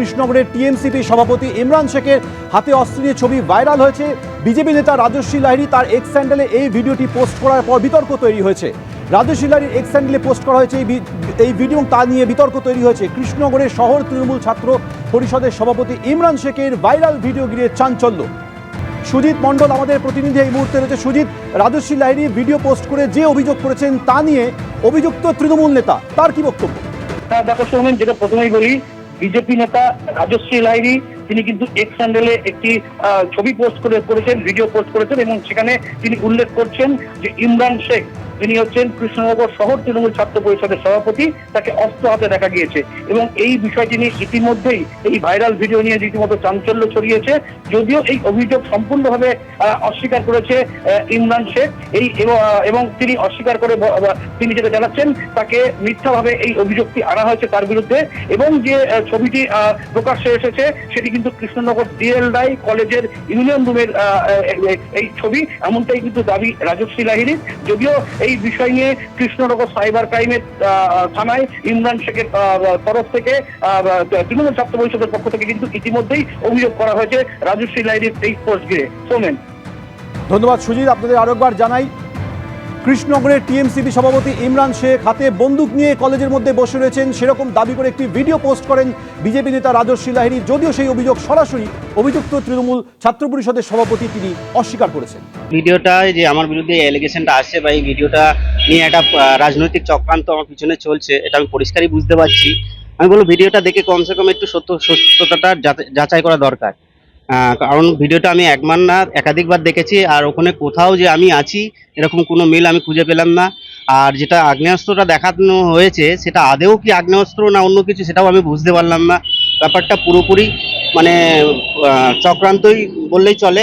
কৃষ্ণনগরের টিএমসিপি সভাপতি ইমরান শেখের হাতে অস্ত্র নিয়ে ছবি ভাইরাল হয়েছে। বিজেপি নেতা রাজস্বী লাহিড়ী তার এক্স স্যান্ডেলে এই ভিডিওটি পোস্ট করার পর বিতর্ক তৈরি হয়েছে। রাজস্বী লাহিড়ীর এক্স স্যান্ডেলে পোস্ট করা হয়েছে এই ভিডিও তা নিয়ে বিতর্ক তৈরি হয়েছে। কৃষ্ণনগরের শহর তৃণমূল ছাত্র পরিষদের সভাপতি ইমরান শেখের ভাইরাল ভিডিও ঘিরে চাঞ্চল্য। সুজিত মণ্ডল আমাদের প্রতিনিধি এই মুহূর্তে রয়েছে। সুজিত রাজস্বী লাহিড়ী ভিডিও পোস্ট করে যে অভিযোগ করেছেন তা নিয়ে অভিযুক্ত তৃণমূল নেতা, তার কি বক্তব্য? দেখো সৌমেন যেটা প্রথমেই বলি বিজেপি নেতা রাজশ্রী লাহিড়ী, তিনি কিন্তু এক্স হ্যান্ডেলে একটি ছবি পোস্ট করে করেছেন ভিডিও পোস্ট করেছেন এবং সেখানে তিনি উল্লেখ করছেন যে ইমরান শেখ তিনি হচ্ছেন কৃষ্ণনগর শহর তৃণমূল ছাত্র পরিষদের সভাপতি তাকে অস্ত্র হাতে দেখা গিয়েছে। এবং এই বিষয়টি নিয়ে ইতিমধ্যেই এই ভাইরাল ভিডিও নিয়ে রীতিমতো চাঞ্চল্য ছড়িয়েছে। যদিও এই অভিযোগ সম্পূর্ণভাবে অস্বীকার করেছে ইমরান শেখ। এই এবং, তিনি অস্বীকার করে তিনি যেটা জানাচ্ছেন তাকে মিথ্যাভাবে এই অভিযোগটি আনা হয়েছে তার বিরুদ্ধে। এবং যে ছবিটি প্রকাশ্যে এসেছে সেটি কিন্তু কৃষ্ণনগর ডিএল রাই কলেজের ইউনিয়ন রুমের এই ছবি। এমনটাই কিন্তু দাবি রাজশ্রী লাহিনীর যদিও এই বিষয় নিয়ে কৃষ্ণনগর সাইবার ক্রাইমের থানায় ইমরান শেখের তরফ থেকে তৃণমূল ছাত্র পরিষদের পক্ষ থেকে কিন্তু ইতিমধ্যেই অভিযোগ করা হয়েছে রাজশ্রী লাইরির এই পোস্ট ঘিরে। সোমেন। ধন্যবাদ সুজিত, আপনাদের আরেকবার জানাই কৃষ্ণনগরের টিএমসিপি সভাপতি ইমরান শেখ হাতে বন্দুক নিয়ে কলেজের মধ্যে বসে রয়েছেন। সেরকম দাবি করে একটি ভিডিও পোস্ট করেন বিজেপি নেতা রাজস্বী লাহিড়ী যদিও সেই অভিযোগ সরাসরি অভিযুক্ত তৃণমূল ছাত্র পরিষদের সভাপতি তিনি অস্বীকার করেছেন। ভিডিওটায় যে আমার বিরুদ্ধে অ্যালিগেশনটা আসছে বা এই ভিডিওটা নিয়ে একটা রাজনৈতিক চক্রান্ত আমার পিছনে চলছে, এটা আমি পরিষ্কারই বুঝতে পারছি। আমি বলব ভিডিওটা দেখে কমসে কম একটু সত্য, সত্যতাটা যাচাই- করা দরকার। কারণ ভিডিওটা আমি একবার না, একাধিকবার দেখেছি, আর ওখানে কোথাও যে আমি আছি, এরকম কোনো মিল আমি খুঁজে পেলাম না। আর যেটা আগ্নেয়াস্ত্রটা দেখানো হয়েছে, সেটা আদেও কি আগ্নেয়াস্ত্র না অন্য কিছু, সেটাও আমি বুঝতে পারলাম না। ব্যাপারটা পুরোপুরি মানে চক্রান্তই বললেই চলে।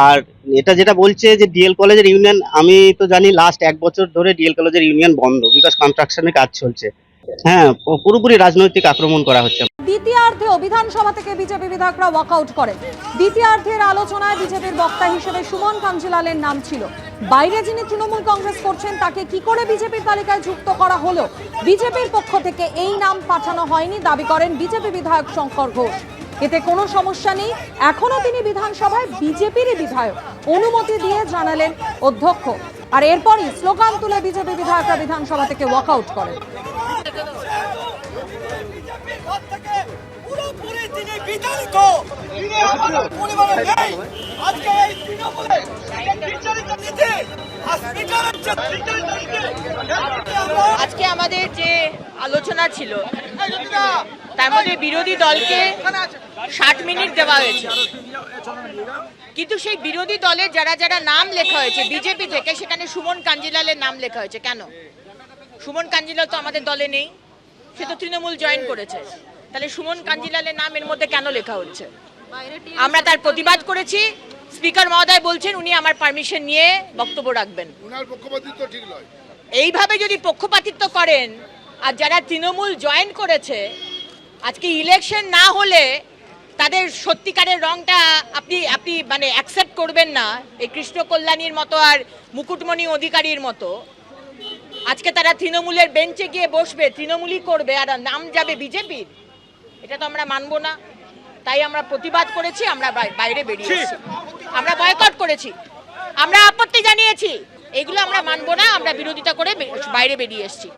আর এটা যেটা বলছে যে ডিএল কলেজের ইউনিয়ন, আমি তো জানি লাস্ট এক বছর ধরে ডিএল কলেজের ইউনিয়ন বন্ধ বিকজ কনস্ট্রাকশনের কাজ চলছে। হ্যাঁ পুরোপুরি রাজনৈতিক আক্রমণ করা হচ্ছে। দ্বিতীয়ার্ধে বিধানসভা থেকে বিজেপি বিধায়করা ওয়াকআউট করেন। দ্বিতীয়ার্ধের আলোচনায় বিজেপির বক্তা হিসেবে সুমন কাঞ্জিলালের নাম ছিল। বাইরে যিনি তৃণমূল কংগ্রেস করছেন, তাকে কি করে বিজেপির তালিকায় যুক্ত করা হলো? বিজেপির পক্ষ থেকে এই নাম পাঠানো হয়নি, দাবি করেন বিজেপি বিধায়ক শঙ্কর ঘোষ। এতে কোনো সমস্যা নেই। এখনও তিনি বিধানসভায় বিজেপিরই বিধায়ক। অনুমতি দিয়ে জানালেন অধ্যক্ষ। আর এরপরই স্লোগান তুলে বিজেপি বিধায়করা বিধানসভা থেকে ওয়াকআউট করেন। পুরোপুরি তিনি বিতাড়িত। পরিবারে নেই। আজকে এই তৃণমূলে আমরা আজকে আমাদের যে আলোচনা ছিল, তার মধ্যে বিরোধী দলকে ষাট মিনিট দেওয়া হয়েছে। কিন্তু সেই বিরোধী দলের যারা যারা নাম লেখা হয়েছে, বিজেপি থেকে, সেখানে সুমন কাঞ্জিলালের নাম লেখা হয়েছে। কেন? সুমন কাঞ্জিলাল তো আমাদের দলে নেই। সে তো তৃণমূল জয়েন করেছে। তাহলে সুমন কাঞ্জিলালের নাম এর মধ্যে কেন লেখা হচ্ছে? আমরা তার প্রতিবাদ করেছি। স্পিকার মহোদয় বলছেন উনি আমার পারমিশন নিয়ে বক্তব্য রাখবেন। ওনার পক্ষপাতিত্ব ঠিক নয়। এইভাবে যদি পক্ষপাতিত্ব করেন আর যারা তৃণমূল জয়েন করেছে আজকে ইলেকশন না হলে তাদের সত্যিকারের রংটা আপনি আপনি মানে অ্যাকসেপ্ট করবেন না। এই কৃষ্ণ কল্যাণীর মতো আর মুকুটমণি অধিকারীর মতো। আজকে তারা তৃণমূলের বেঞ্চে গিয়ে বসবে তৃণমূলই করবে আর নাম যাবে বিজেপির। এটা তো আমরা মানবো না। তাই আমরা প্রতিবাদ করেছি আমরা বাই- বাইরে বেরিয়েছি আমরা বয়কট করেছি। আমরা আপত্তি জানিয়েছি। এগুলো আমরা মানবো না আমরা বিরোধিতা করে বাইরে বেরিয়ে এসেছি।